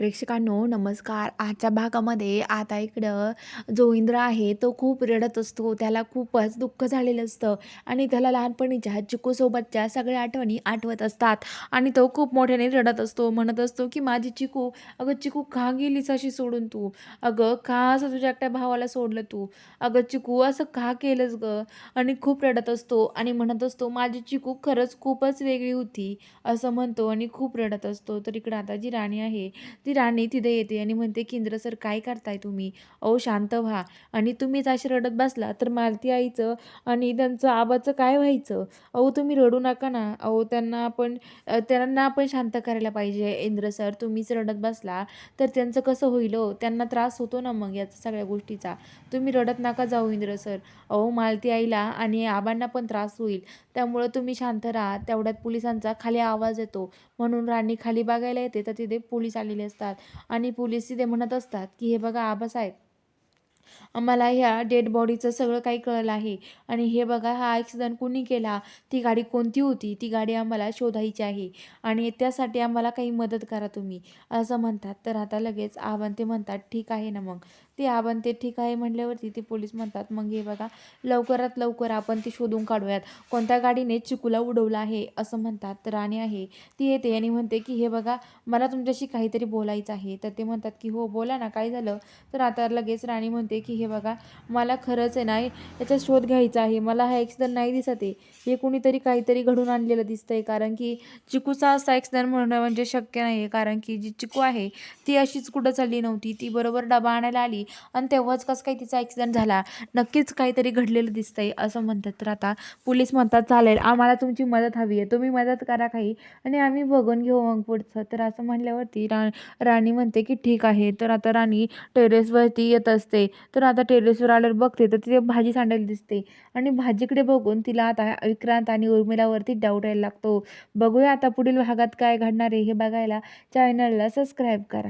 प्रेक्षकांनो नमस्कार. आजच्या भागामध्ये आता इकडं जो इंद्र आहे तो खूप रडत असतो. त्याला खूपच दुःख झालेलं असतं आणि त्याला लहानपणीच्या चिकूसोबतच्या सगळ्या आठवणी आठवत असतात आणि तो खूप मोठ्याने रडत असतो. म्हणत असतो की माझी चिकू अगं चिकू का गेलीस अशी सोडून तू? अगं का असं तुझ्या एकट्या भावाला सोडलं तू? अगं चिकू असं का केलंस गं? आणि खूप रडत असतो आणि म्हणत असतो माझी चिकू खरंच खूपच वेगळी होती. असं म्हणतो आणि खूप रडत असतो. तर इकडं आता जी राणी आहे ती ती राणी तिथे येते आणि म्हणते की इंद्र सर काय करताय तुम्ही? अहो शांत व्हा. आणि तुम्हीच अशी रडत बसला तर मालती आईचं आणि त्यांचं आबाचं काय व्हायचं? अहो तुम्ही रडू नका ना. अहो त्यांना आपण त्यांना आपण शांत करायला पाहिजे इंद्र सर. तुम्हीच रडत बसला तर त्यांचं कसं होईल हो? त्यांना त्रास होतो ना मग याचा सगळ्या गोष्टीचा. तुम्ही रडत नका जाऊ इंद्र सर. अहो मालती आईला आणि आबांना पण त्रास होईल. त्यामुळं तुम्ही शांत राहा. तेवढ्यात पोलिसांचा खाली आवाज येतो. म्हणून राणी खाली बघायला येते तर तिथे पोलीस आलेले असतात. आणि पोलीस तिथे म्हणत असतात की हे बघा आबासाहेब आम्हाला ह्या डेड बॉडीचं सगळं काही कळलं आहे. आणि हे बघा हा ॲक्सिडंट कोणी केला? ती गाडी कोणती होती? ती गाडी आम्हाला शोधायची आहे. आणि त्यासाठी आम्हाला काही मदत करा तुम्ही. असं म्हणतात. तर आता लगेच आव्हान ते म्हणतात ठीक आहे ना मग. ते आव्हान ते ठीक आहे म्हटल्यावरती ते पोलीस म्हणतात मग हे बघा लवकरात लवकर आपण ते शोधून काढूयात. कोणत्या गाडीने चिकूला उडवलं आहे? असं म्हणतात. तर राणी आहे. ती येते आणि म्हणते की हे बघा मला तुमच्याशी काहीतरी बोलायचं आहे. तर ते म्हणतात की हो बोला ना काय झालं? तर आता लगेच राणी म्हणते की हे बघा मला खरंच आहे ना याचा शोध घ्यायचा आहे. मला हा ॲक्सिडेंट नाही दिसत आहे. हे कुणीतरी काहीतरी घडून आणलेलं दिसतंय. कारण की चिकूचा असा ॲक्सिडेंट म्हणणं म्हणजे शक्य नाही आहे कारण की जी चिकू आहे ती अशीच कुठं चालली नव्हती. ती बरोबर डबा आणायला आली आणि तेव्हाच कसं काही तिचा ॲक्सिडेंट झाला. नक्कीच काहीतरी घडलेलं दिसतंय असं म्हणतात. तर आता पोलीस म्हणतात चालेल आम्हाला तुमची मदत हवी आहे. तुम्ही मदत करा काही. आणि आम्ही बघून घेऊ मग पुढचं. तर असं म्हणल्यावरती रा राणी म्हणते की ठीक आहे. तर आता राणी टेरेसवरती येत असते. तर आता टेरेसवर आल्यावर बघते तर तिथे भाजी सांडायला दिसते. आणि भाजीकडे बघून तिला आता विक्रांत आणि उर्मिलावरती डाऊट यायला लागतो. बघूया आता पुढील भागात काय घडणार आहे हे बघायला चॅनलला सबस्क्राईब करा.